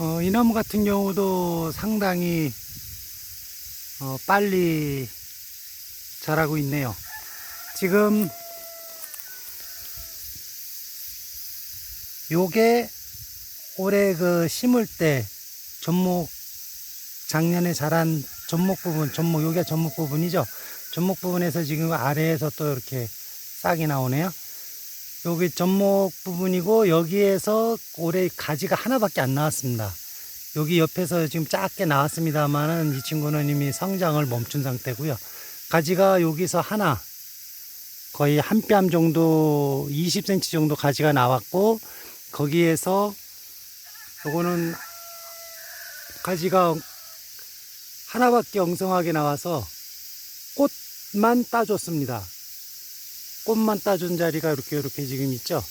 어, 이 나무 같은 경우도 상당히 어, 빨리 자라고 있네요. 지금 요게 올해 그 심을 때 전목 작년에 자란 전목 부분, 전목 요게 전목 부분이죠. 전목 부분에서 지금 아래에서 또 이렇게 싹이 나오네요. 여기 전목 부분이고 여기에서 올해 가지가 하나밖에 안 나왔습니다. 여기 옆에서 지금 작게 나왔습니다만은 이 친구는 이미 성장을 멈춘 상태고요. 가지가 여기서 하나 거의 한뼘 정도 20cm 정도 가지가 나왔고 거기에서 요거는 가지가 하나밖에 엉성하게 나와서 꽃만 따줬습니다. 꽃만 따준 자리가 이렇게 이렇게 지금 있죠.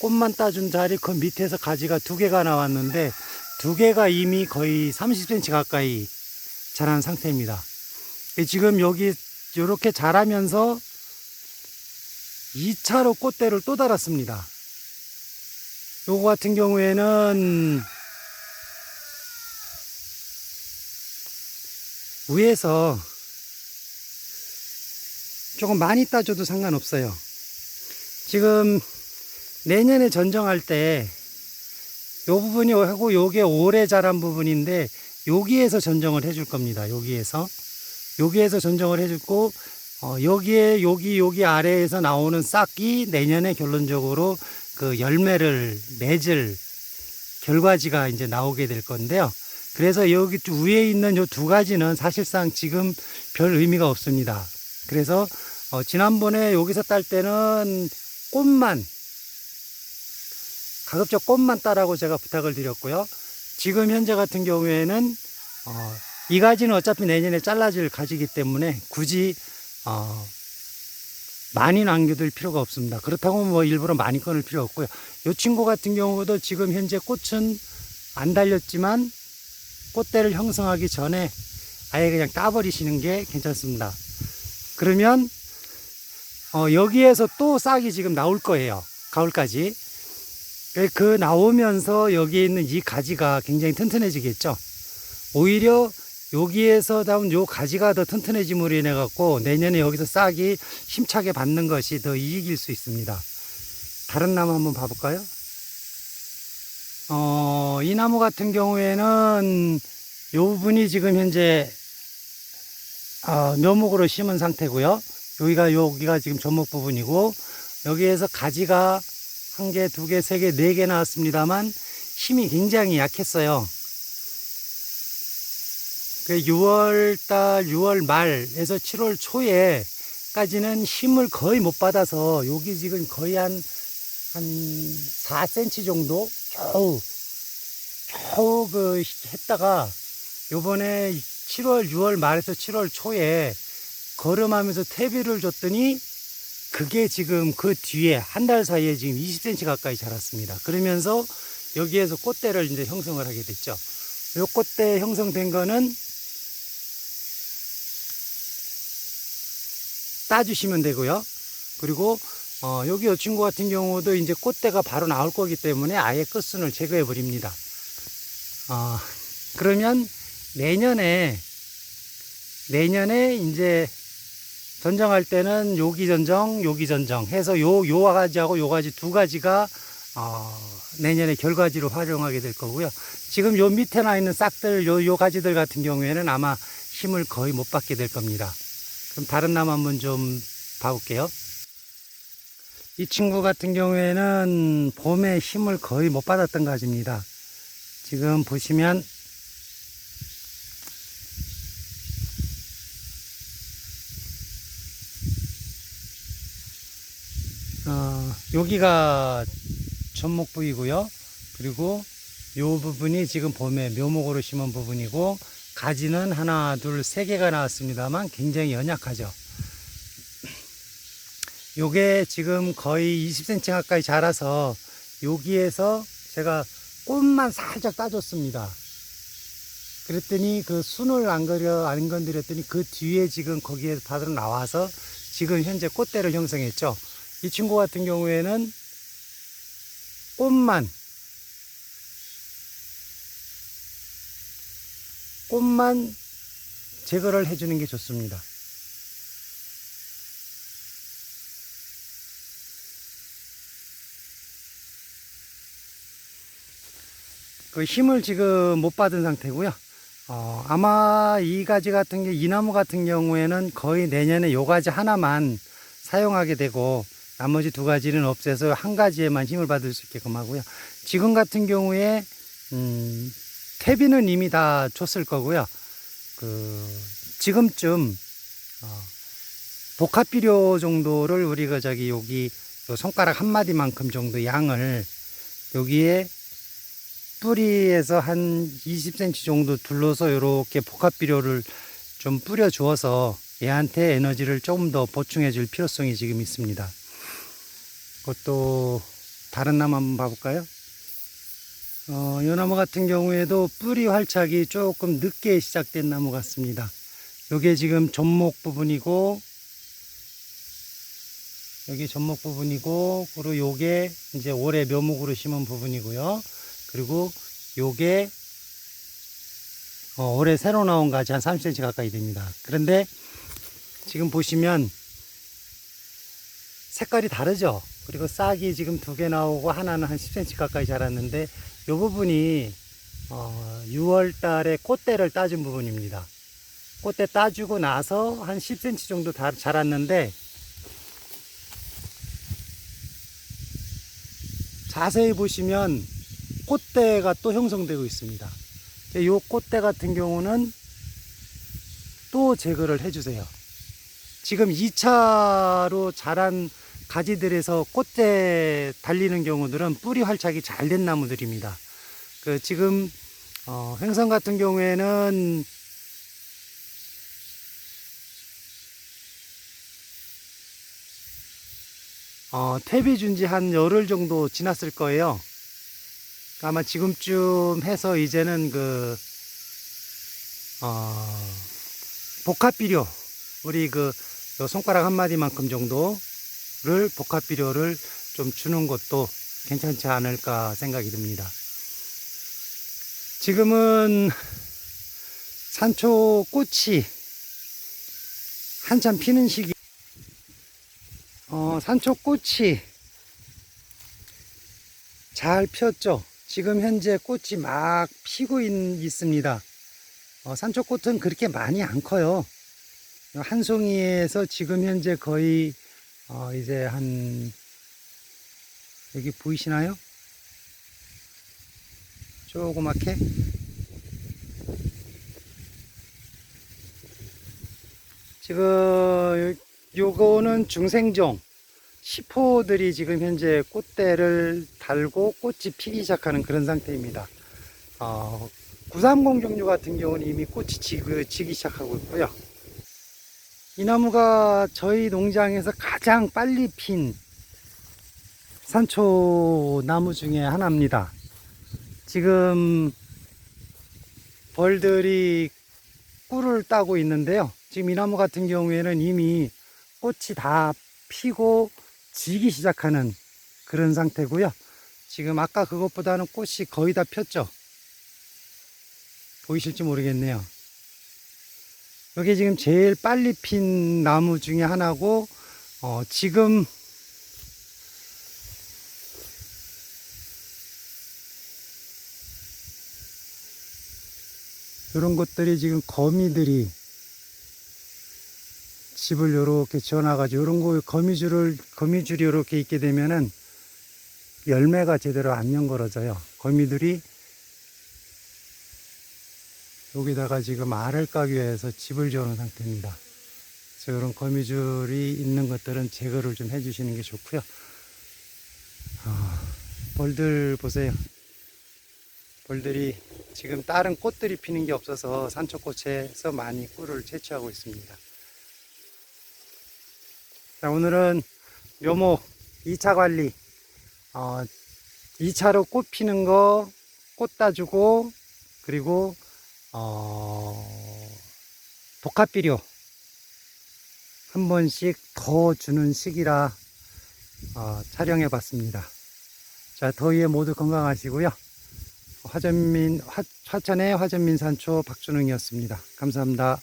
꽃만 따준 자리 그 밑에서 가지가 두 개가 나왔는데 두 개가 이미 거의 30cm 가까이 자란 상태입니다. 지금 여기 이렇게 자라면서 2차로 꽃대를 또 달았습니다. 요거 같은 경우에는 위에서 조금 많이 따줘도 상관없어요. 지금 내년에 전정할 때요 부분이 하고 요게 오래 자란 부분인데 여기에서 전정을 해줄 겁니다. 여기에서 여기에서 전정을 해주고 어, 여기에 여기 여기 아래에서 나오는 싹이 내년에 결론적으로 그 열매를 맺을 결과지가 이제 나오게 될 건데요. 그래서 여기 위에 있는 요 두 가지는 사실상 지금 별 의미가 없습니다. 그래서 어, 지난번에 여기서 딸 때는 꽃만 가급적 꽃만 따라고 제가 부탁을 드렸고요. 지금 현재 같은 경우에는 어, 이 가지는 어차피 내년에 잘라질 가지기 때문에 굳이 어, 많이 남겨둘 필요가 없습니다. 그렇다고 뭐 일부러 많이 끊을 필요 없고요. 이 친구 같은 경우도 지금 현재 꽃은 안 달렸지만 꽃대를 형성하기 전에 아예 그냥 따버리시는 게 괜찮습니다. 그러면 어, 여기에서 또 싹이 지금 나올 거예요. 가을까지. 그 나오면서 여기에 있는 이 가지가 굉장히 튼튼해지겠죠. 오히려 여기에서 나온 요 가지가 더 튼튼해짐으로 인해 갖고 내년에 여기서 싹이 힘차게 받는 것이 더 이익일 수 있습니다. 다른 나무 한번 봐볼까요? 어, 이 나무 같은 경우에는 요 부분이 지금 현재 어, 묘목으로 심은 상태고요. 여기가 여기가 지금 전목 부분이고 여기에서 가지가 한 개, 두 개, 세 개, 네 개 나왔습니다만 힘이 굉장히 약했어요. 그 6월달, 6월 말에서 7월 초에까지는 힘을 거의 못 받아서 여기 지금 거의 한, 한 4cm 정도 겨우, 겨우 그 했다가 요번에 7월, 6월 말에서 7월 초에 걸음하면서 퇴비를 줬더니 그게 지금 그 뒤에 한 달 사이에 지금 20cm 가까이 자랐습니다. 그러면서 여기에서 꽃대를 이제 형성을 하게 됐죠. 요 꽃대 형성된 거는 따주시면 되고요. 그리고 어, 여기 이 친구 같은 경우도 이제 꽃대가 바로 나올 거기 때문에 아예 끝순을 제거해 버립니다. 어, 그러면 내년에 내년에 이제 전정할 때는 요기 전정, 요기 전정 해서 요, 요 가지하고 요 가지 두 가지가, 어, 내년에 결과지로 활용하게 될 거고요. 지금 요 밑에 나 있는 싹들, 요, 요 가지들 같은 경우에는 아마 힘을 거의 못 받게 될 겁니다. 그럼 다른 나무 한번 좀 봐볼게요. 이 친구 같은 경우에는 봄에 힘을 거의 못 받았던 가지입니다. 지금 보시면 어, 여기가 전목 부위고요. 그리고 요 부분이 지금 봄에 묘목으로 심은 부분이고 가지는 하나, 둘, 세 개가 나왔습니다만 굉장히 연약하죠. 요게 지금 거의 20cm 가까이 자라서 여기에서 제가 꽃만 살짝 따줬습니다. 그랬더니 그 순을 안 그려 안 건드렸더니 그 뒤에 지금 거기에 다들 나와서 지금 현재 꽃대를 형성했죠. 이 친구 같은 경우에는 꽃만 꽃만 제거를 해주는 게 좋습니다. 그 힘을 지금 못 받은 상태고요. 어, 아마 이 가지 같은 게, 이 나무 같은 경우에는 거의 내년에 요 가지 하나만 사용하게 되고, 나머지 두 가지는 없애서 한 가지에만 힘을 받을 수 있게끔 하고요. 지금 같은 경우에, 음, 퇴비는 이미 다 줬을 거고요. 그, 지금쯤, 어, 복합 비료 정도를 우리가 저기 여기 요 손가락 한 마디만큼 정도 양을 여기에 뿌리에서 한 20cm 정도 둘러서 이렇게 복합 비료를 좀 뿌려 주어서 얘한테 에너지를 조금 더 보충해 줄 필요성이 지금 있습니다. 그것도 다른 나무 한번 봐볼까요? 어, 이 나무 같은 경우에도 뿌리 활착이 조금 늦게 시작된 나무 같습니다. 요게 지금 전목 부분이고 여기 전목 부분이고 그리고 요게 이제 올해 묘목으로 심은 부분이고요. 그리고 요게 어, 올해 새로 나온 가지 한 30cm 가까이 됩니다. 그런데 지금 보시면 색깔이 다르죠? 그리고 싹이 지금 두 개 나오고 하나는 한 10cm 가까이 자랐는데 요 부분이 어, 6월 달에 꽃대를 따준 부분입니다. 꽃대 따주고 나서 한 10cm 정도 다 자랐는데 자세히 보시면 꽃대가 또 형성되고 있습니다. 이 꽃대 같은 경우는 또 제거를 해주세요. 지금 2차로 자란 가지들에서 꽃대 달리는 경우들은 뿌리 활착이 잘 된 나무들입니다. 그 지금 어, 횡성 같은 경우에는 어, 퇴비 준지 한 열흘 정도 지났을 거예요. 아마 지금쯤 해서 이제는 그, 어, 복합 비료, 우리 그, 요 손가락 한 마디만큼 정도 를 복합 비료를 좀 주는 것도 괜찮지 않을까 생각이 듭니다. 지금은 산초 꽃이 한참 피는 시기, 어, 산초 꽃이 잘 폈죠. 지금 현재 꽃이 막 피고 있, 있습니다. 어, 산초꽃은 그렇게 많이 안 커요. 한 송이에서 지금 현재 거의 어, 이제 한 여기 보이시나요? 조그맣게 지금 요- 요거는 중생종 10호들이 지금 현재 꽃대를 달고 꽃이 피기 시작하는 그런 상태입니다. 어, 930 종류 같은 경우는 이미 꽃이 지기 시작하고 있고요. 이 나무가 저희 농장에서 가장 빨리 핀 산초 나무 중에 하나입니다. 지금 벌들이 꿀을 따고 있는데요. 지금 이 나무 같은 경우에는 이미 꽃이 다 피고 지기 시작하는 그런 상태고요. 지금 아까 그것보다는 꽃이 거의 다 폈죠. 보이실지 모르겠네요. 여기 지금 제일 빨리 핀 나무 중에 하나고, 어, 지금 이런 것들이 지금 거미들이 집을 요렇게 지어놔가지고 이런 거 거미줄을 거미줄이 이렇게 있게 되면은 열매가 제대로 안 연걸어져요. 거미들이 여기다가 지금 알을 까기 위해서 집을 지어놓은 상태입니다. 그래서 이런 거미줄이 있는 것들은 제거를 좀 해주시는 게 좋고요. 아, 벌들 보세요. 벌들이 지금 다른 꽃들이 피는 게 없어서 산초꽃에서 많이 꿀을 채취하고 있습니다. 자, 오늘은 묘목 2차 관리, 어, 2차로 꽃 피는 거, 꽃 따주고, 그리고, 어, 복합비료 한 번씩 더 주는 시기라, 어, 촬영해 봤습니다. 자, 더위에 모두 건강하시고요. 화전민 화, 화천의 화전민 산초 박준웅이었습니다. 감사합니다.